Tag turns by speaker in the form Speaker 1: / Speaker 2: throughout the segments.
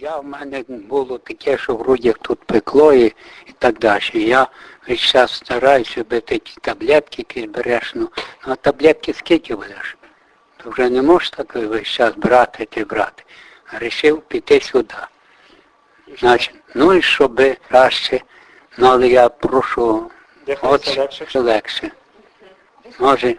Speaker 1: Я в мене було таке, що вроді тут пекло і, і так далі. Я весь час стараюся бити ті таблетки, які береш, ну, ну а таблетки скільки будеш? То вже не можеш так весь час брати ти брати. Рішив піти сюди. Значить, ну і щоб краще, ну але я прошу от
Speaker 2: легше?
Speaker 1: легше. Може,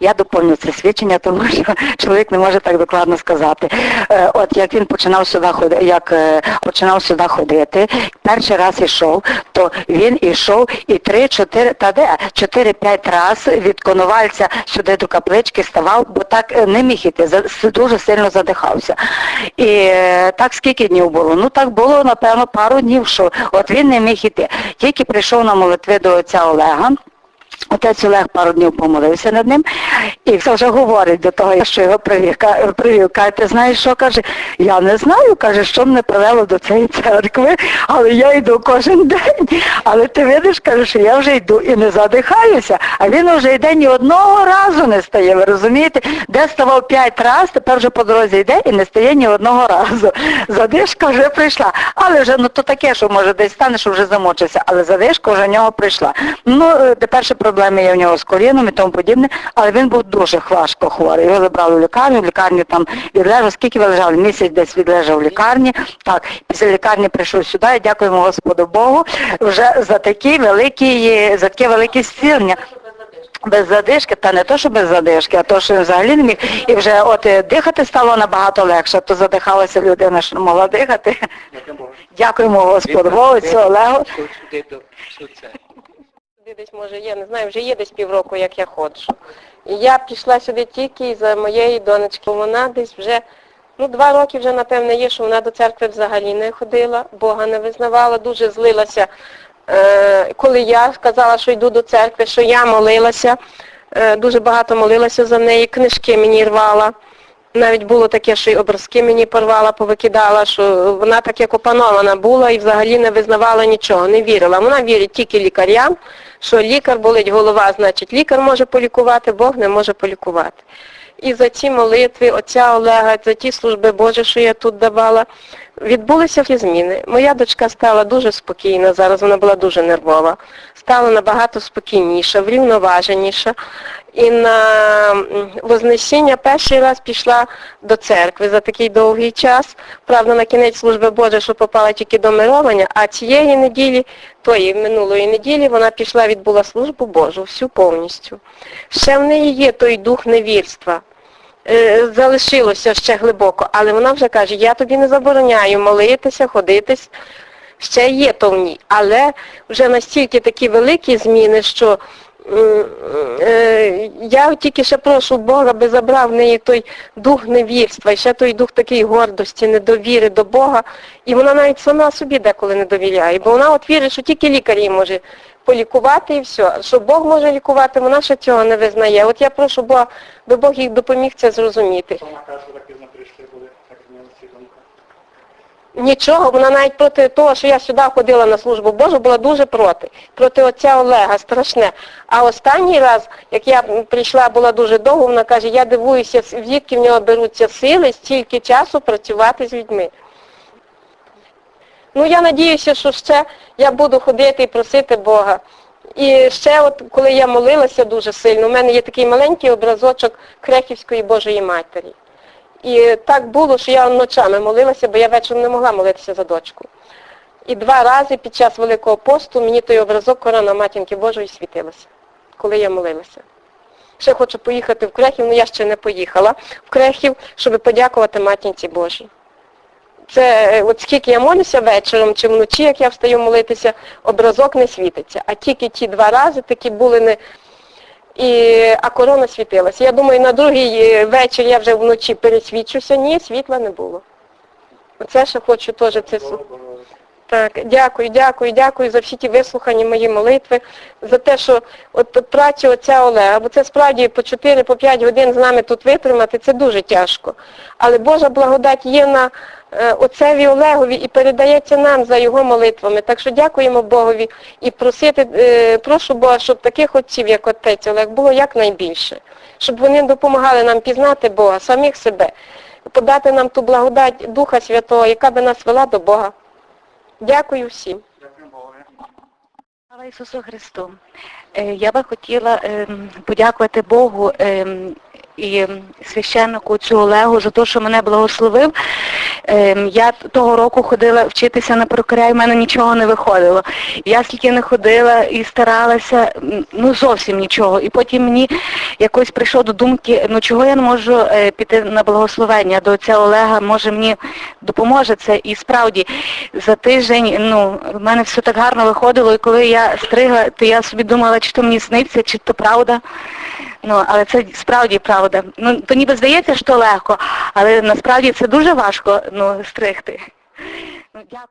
Speaker 3: Я доповню це свідчення, тому що чоловік не може так докладно сказати. Е, От як він починав сюди ходити, як е, починав сюди ходити, перший раз ішов, то він ішов і три-чотири, та де, чотири-п'ять раз від Коновальця сюди до каплички ставав, бо так е, не міг іти, дуже сильно задихався. І так скільки днів було? Ну так було, напевно, пару днів, що от він не міг іти. Тільки прийшов на молитви до отця Олега. Отець Олег пару днів помолився над ним і все вже говорить до того, що його привів. Каже, ти знаєш, що каже? Я не знаю, каже, що мене привело до цієї церкви, але я йду кожен день. Але ти видиш, каже, що я вже йду і не задихаюся, а він вже йде ні одного разу не стає. Ви розумієте? Де ставав п'ять разів, тепер вже по дорозі йде і не стає ні одного разу. Задишка вже прийшла. Але вже ну то таке, що може десь стане, що вже замочився, але задишка вже в нього прийшла. Ну, е, тепер ще проблеми є в нього з коліном і тому подібне, але він був дуже важко хворий. Його забрали в лікарню, в лікарні там відлежав. Скільки ви лежали? Місяць десь відлежав в лікарні. Так, після лікарні прийшов сюди і дякуємо Господу Богу вже за такі великі, за таке велике зцілення. Без задишки, та не то, що без задишки, а то, що він взагалі не міг. І вже от е, дихати стало набагато легше, то задихалася людина, що не могла дихати. Дякуємо Господу Богу, отцю Олегу.
Speaker 1: сюди до суця.
Speaker 4: Сюди десь може є, не знаю, вже є десь півроку, як я ходжу. І я пішла сюди тільки за моєї донечки. Вона десь вже, ну, два роки вже, напевне, є, що вона до церкви взагалі не ходила, Бога не визнавала, дуже злилася. Е, коли я сказала, що йду до церкви, що я молилася, е, дуже багато молилася за неї, книжки мені рвала. Навіть було таке, що й образки мені порвала, повикидала, що вона так як опанована була і взагалі не визнавала нічого, не вірила. Вона вірить тільки лікарям, що лікар болить голова, значить лікар може полікувати, Бог не може полікувати. І за ці молитви отця Олега, за ті служби Божі, що я тут давала, відбулися всі зміни. Моя дочка стала дуже спокійна, зараз вона була дуже нервова, стала набагато спокійніша, врівноваженіша. І на Вознесіння перший раз пішла до церкви за такий довгий час. Правда, на кінець служби Божої, що попала тільки до мировання, а цієї неділі, тої минулої неділі, вона пішла, відбула службу Божу, всю повністю. Ще в неї є той дух невірства. Е, Залишилося ще глибоко, але вона вже каже, я тобі не забороняю молитися, ходитись, ще є то в ній. Але вже настільки такі великі зміни, що я тільки ще прошу Бога, аби забрав в неї той дух невірства, і ще той дух такої гордості, недовіри до Бога. І вона навіть сама собі деколи не довіряє, бо вона от вірить, що тільки лікар її може полікувати і все. Що Бог може лікувати, вона ще цього не визнає. От я прошу Бога, аби Бог їй допоміг це зрозуміти.
Speaker 2: Вона каже, так пізно прийшли були, так змінилася думка.
Speaker 4: Нічого, вона навіть проти того, що я сюди ходила на службу Божу, була дуже проти. Проти отця Олега, страшне. А останній раз, як я прийшла, була дуже довго, вона каже, я дивуюся, звідки в нього беруться сили стільки часу працювати з людьми. Ну, я надіюся, що ще я буду ходити і просити Бога. І ще от, коли я молилася дуже сильно, у мене є такий маленький образочок Крехівської Божої Матері. І так було, що я ночами молилася, бо я вечором не могла молитися за дочку. І два рази під час Великого посту мені той образок корона Матінки Божої світилося, коли я молилася. Ще хочу поїхати в Крехів, але я ще не поїхала в Крехів, щоб подякувати Матінці Божій. Це е, от скільки я молюся вечором чи вночі, як я встаю молитися, образок не світиться. А тільки ті два рази такі були не. І, а корона світилася. Я думаю, на другий е, вечір я вже вночі пересвідчуся, ні, світла не було. Оце ще хочу теж це. Так, дякую, дякую, дякую за всі ті вислухані мої молитви, за те, що от працю отця Олега, бо це справді по 4 по 5 годин з нами тут витримати, це дуже тяжко. Але Божа благодать є на е, отцеві Олегові і передається нам за його молитвами. Так що дякуємо Богові і просити, е, прошу Бога, щоб таких отців, як отець Олег, було якнайбільше. Щоб вони допомагали нам пізнати Бога, самих себе. подати нам ту благодать Духа Святого, яка би нас вела до Бога. Дякую всім.
Speaker 5: Слава Ісусу Христу. Е, Я би хотіла ем, подякувати Богу ем, і священнику цю Олегу за те, що мене благословив. Ем, Я того року ходила вчитися на перукаря, і в мене нічого не виходило. Я скільки не ходила і старалася, ну зовсім нічого. І потім мені якось прийшло до думки, ну чого я не можу е, піти на благословення до отця Олега, може мені допоможе це. І справді за тиждень ну, в мене все так гарно виходило, і коли я стригла, то я собі думала, чи то мені сниться, чи то правда. Ну, але це справді правда. Ну, то ніби здається, що легко, але насправді це дуже важко ну, стригти. Ну, дякую.